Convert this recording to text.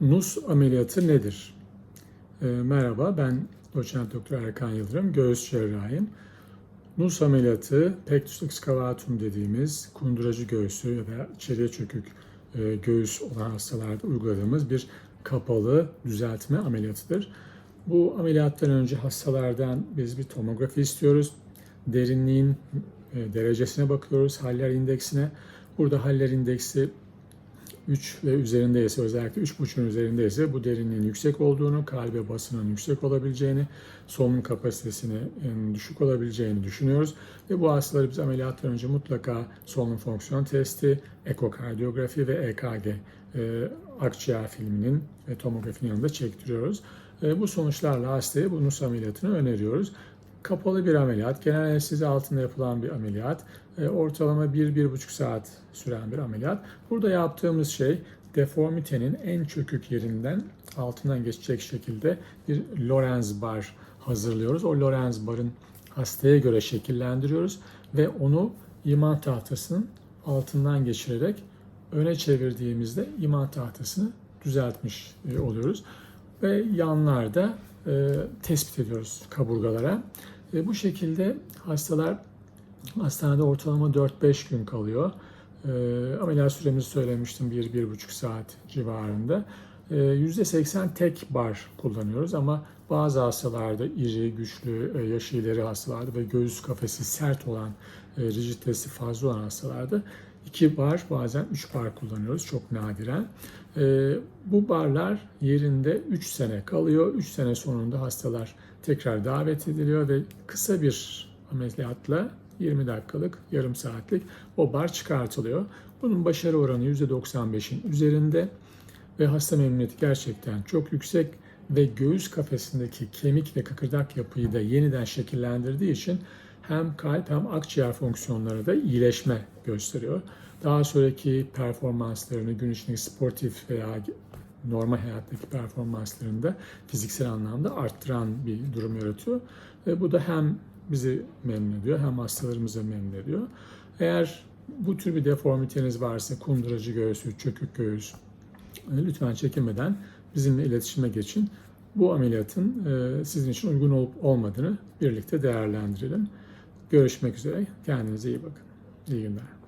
NUS ameliyatı nedir? E, merhaba, ben doçent doktor Erkan Yıldırım, göğüs cerrahiyim. NUS ameliyatı, pectus excavatum dediğimiz kunduracı göğsü ya da içeriye çökük e, göğüs olan hastalarda uyguladığımız bir kapalı düzeltme ameliyatıdır. Bu ameliyattan önce hastalardan biz bir tomografi istiyoruz. Derinliğin e, derecesine bakıyoruz, haller indeksine. Burada haller indeksi 3 ve üzerindeyse özellikle 3.5'ün üzerindeyse bu derinliğin yüksek olduğunu, kalbe basının yüksek olabileceğini, solunum kapasitesinin düşük olabileceğini düşünüyoruz. Ve bu hastaları biz ameliyattan önce mutlaka solunum fonksiyon testi, ekokardiyografi ve EKG, e, akciğer filminin ve tomografinin yanında çektiriyoruz. E, bu sonuçlarla hastaya bu NUS ameliyatını öneriyoruz. Kapalı bir ameliyat, genel anestezi altında yapılan bir ameliyat, e, ortalama 1-1,5 saat süren bir ameliyat. Burada yaptığımız şey deformitenin en çökük yerinden altından geçecek şekilde bir Lorenz bar hazırlıyoruz. O Lorenz barın hastaya göre şekillendiriyoruz ve onu iman tahtasının altından geçirerek öne çevirdiğimizde iman tahtasını düzeltmiş e, oluyoruz. Ve yanlarda e, tespit ediyoruz kaburgalara. E, bu şekilde hastalar hastanede ortalama 4-5 gün kalıyor. E, ameliyat süremizi söylemiştim 1-1,5 saat civarında. E, %80 tek bar kullanıyoruz ama bazı hastalarda iri, güçlü, e, yaşı ileri hastalarda ve göğüs kafesi sert olan, e, rigiditesi fazla olan hastalarda 2 bar bazen 3 bar kullanıyoruz çok nadiren. E, bu barlar yerinde 3 sene kalıyor. 3 sene sonunda hastalar tekrar davet ediliyor ve kısa bir ameliyatla 20 dakikalık, yarım saatlik o bar çıkartılıyor. Bunun başarı oranı %95'in üzerinde ve hasta memnuniyeti gerçekten çok yüksek ve göğüs kafesindeki kemik ve kıkırdak yapıyı da yeniden şekillendirdiği için hem kalp hem akciğer fonksiyonları da iyileşme gösteriyor. Daha sonraki performanslarını, gün içindeki sportif veya normal hayattaki performanslarında fiziksel anlamda arttıran bir durum yaratıyor. Ve bu da hem bizi memnun ediyor hem hastalarımızı memnun ediyor. Eğer bu tür bir deformiteniz varsa kunduracı göğüsü, çökük göğüs lütfen çekinmeden bizimle iletişime geçin. Bu ameliyatın sizin için uygun olup olmadığını birlikte değerlendirelim. Görüşmek üzere. Kendinize iyi bakın. İyi günler.